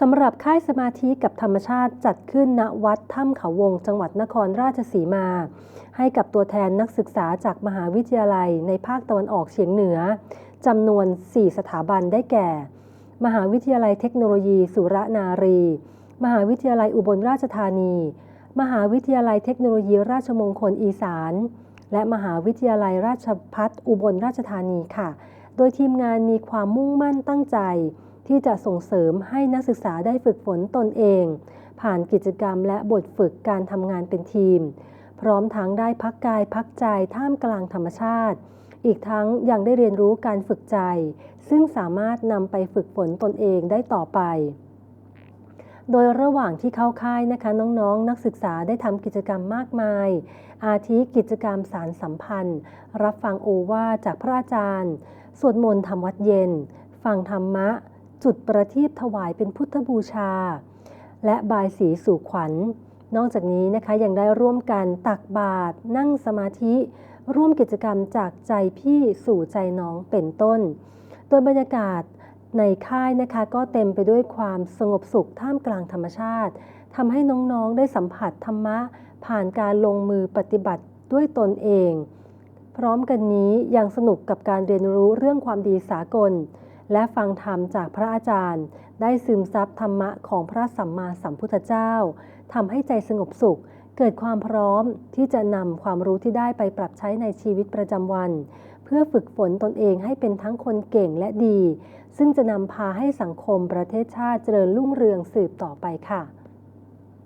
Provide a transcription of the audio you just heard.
สำหรับค่ายสมาธิกับธรรมชาติจัดขึ้นณวัดถ้ำเขาวง จังหวัดนครราชสีมา ให้กับตัวแทนนักศึกษาจากมหาวิทยาลัยในภาคตะวันออกเฉียงเหนือจำนวน 4 สถาบันได้แก่ มหาวิทยาลัยเทคโนโลยี สุรนารี มหาวิทยาลัยอุบลราชธานี มหาวิทยาลัยเทคโนโลยีราชมงคลอีสาน และมหาวิทยาลัยราชพัฒอุบลราชธานีค่ะ โดยทีมงานมีความมุ่งมั่นตั้งใจ ที่จะส่งเสริมให้นักศึกษาได้ฝึกฝนตนเอง ผ่านกิจกรรมและบทฝึกการทำงานเป็นทีม พร้อมทั้งได้พักกายพักใจท่ามกลางธรรมชาติ อีกทั้งยังได้เรียนรู้การฝึกใจ ซึ่งสามารถนำไปฝึกฝนตนเองได้ต่อไป โดยระหว่างที่เข้าค่ายนะคะน้องๆนนักศึกษาได้ทำกิจกรรมมากมาย อาทิกิจกรรมสารสัมพันธ์ รับฟังโอวาจากพระอาจารย์ สวดมนต์ทำวัดเย็น ฟังธรรมะ จุดประทีปถวายเป็นพุทธบูชา และบายสีสู่ขวัญ นอกจากนี้นะคะยังได้ร่วมกันตักบาตรนั่งสมาธิ ร่วมกิจกรรมจากใจพี่สู่ใจน้องเป็นต้น โดยบรรยากาศในค่ายนะคะก็เต็มไปด้วยความสงบสุขท่ามกลางธรรมชาติทำให้น้องๆได้สัมผัสธรรมะ ผ่านการลงมือปฏิบัติด้วยตนเอง พร้อมกันนี้ยังสนุกกับการเรียนรู้เรื่องความดีสากล และฟังธรรมจากพระอาจารย์ ได้ซึมซับธรรมะของพระสัมมาสัมพุทธเจ้าทำให้ใจสงบสุข เกิดความพร้อมที่จะนำความรู้ที่ได้ไปปรับใช้ในชีวิตประจำวัน เพื่อฝึกฝนตนเองให้เป็นทั้งคนเก่งและดี ซึ่งจะนำพาให้สังคมประเทศชาติเจริญรุ่งเรืองสืบต่อไปค่ะ